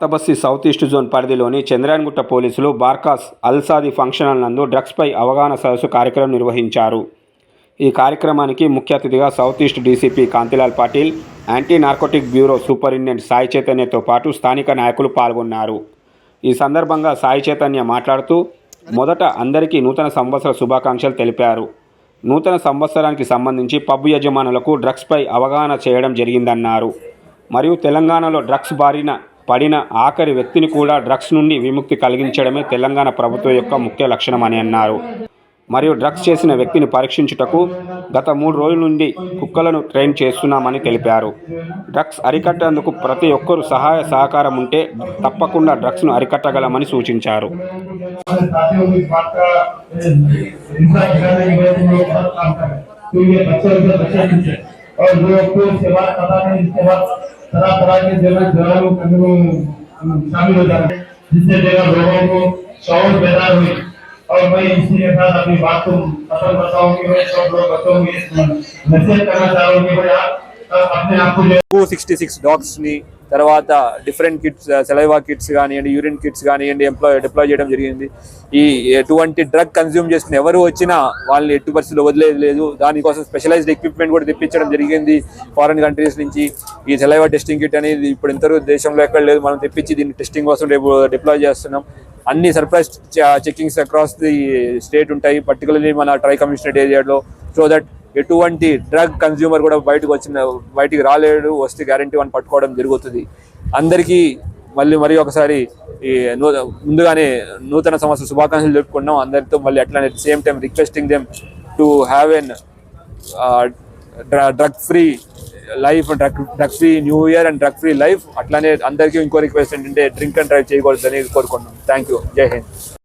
కొత్తబస్సి south east zone పరిధిలోని చంద్రాయన్గుట్ట పోలీసులు Barkas అల్సాది function నందు డ్రగ్స్పై అవగాహన సదస్సు కార్యక్రమం నిర్వహించారు. ఈ కార్యక్రమానికి ముఖ్య అతిథిగా south east DCP Kantilal Patil anti narcotic bureau superintendent Sai చైతన్యతో పాటు స్థానిక నాయకులు పాల్గొన్నారు. ఈ సందర్భంగా సాయి చైతన్య మాట్లాడుతూ మొదట అందరికీ నూతన సంవత్సర శుభాకాంక్షలు తెలిపారు. నూతన సంవత్సరానికి సంబంధించి పబ్ యజమానులకు డ్రగ్స్పై అవగాహన చేయడం జరిగిందన్నారు. మరియు తెలంగాణలో డ్రగ్స్ బారిన పడిన ఆఖరి వ్యక్తిని కూడా డ్రగ్స్ నుండి విముక్తి కలిగించడమే తెలంగాణ ప్రభుత్వం యొక్క ముఖ్య లక్షణమని అన్నారు మరియు డ్రగ్స్ చేసిన వ్యక్తిని పరీక్షించుటకు గత మూడు రోజుల నుండి కుక్కలను ట్రైన్ చేస్తున్నామని తెలిపారు డ్రగ్స్ అరికట్టేందుకు ప్రతి ఒక్కరూ సహాయ సహకారం ఉంటే తప్పకుండా డ్రగ్స్ను అరికట్టగలమని సూచించారు हमारे साथियों की बात का हिंसा गिराने की वजह से लोग बहुत काम कर रहे हैं तो ये बच्चे उनसे बच्चे पीछे और जो आपको इसके बाद पता नहीं इसके बाद तरह तरह के जगह जगह शामिल हो जाते हैं, जिससे जगह लोगों को शौर बेदार हुई और मैं इसी के साथ अपनी बात को पसंद करता हूँ कि मैं सब लोग बच्चों में मैसेज करना चाहूँगी। भाई आप अपने आप को जो 266 डॉग्स ने తర్వాత డిఫరెంట్ కిట్స్ సెలైవా కిట్స్ కానివ్వండి యూరిన్ కిట్స్ కానివ్వండి ఎంప్లాయ్ డిప్లాయ్ చేయడం జరిగింది. ఈ ఎటువంటి డ్రగ్ కన్జ్యూమ్ చేసిన ఎవరు వచ్చినా వాళ్ళని ఎట్టి పరిస్థితులు వదిలేదు లేదు. దానికోసం స్పెషలైజ్డ్ ఎక్విప్మెంట్ కూడా తెప్పించడం జరిగింది ఫారెన్ కంట్రీస్ నుంచి. ఈ సెలైవా టెస్టింగ్ కిట్ అనేది ఇప్పుడు ఇంతవరకు దేశంలో ఎక్కడ లేదు. మనం తెప్పించి దీన్ని టెస్టింగ్ కోసం రేపు డిప్లాయ్ చేస్తున్నాం. అన్ని surprise checkings across the state ఉంటాయి. పర్టికులర్లీ మన ట్రై కమిషనరేట్ ఏరియాలో సో దట్ ఎటువంటి డ్రగ్ కన్జ్యూమర్ కూడా బయటకు వచ్చిన బయటికి రాలేడు వస్తే గ్యారంటీ వన్ పట్టుకోవడం జరుగుతుంది. అందరికీ మళ్ళీ మరి ఒకసారి ఈ నూ ముందుగానే నూతన సంవత్సర శుభాకాంక్షలు చెప్పుకున్నాం అందరితో మళ్ళీ అట్లానే same time requesting them to have an drug free life drug drug free new year and drug free life అట్లానే అందరికీ ఇంకో రిక్వెస్ట్ ఏంటంటే డ్రింక్ అండ్ డ్రైవ్ చేయకూడదని కోరుకుంటున్నాం. థ్యాంక్ యూ జై హింద్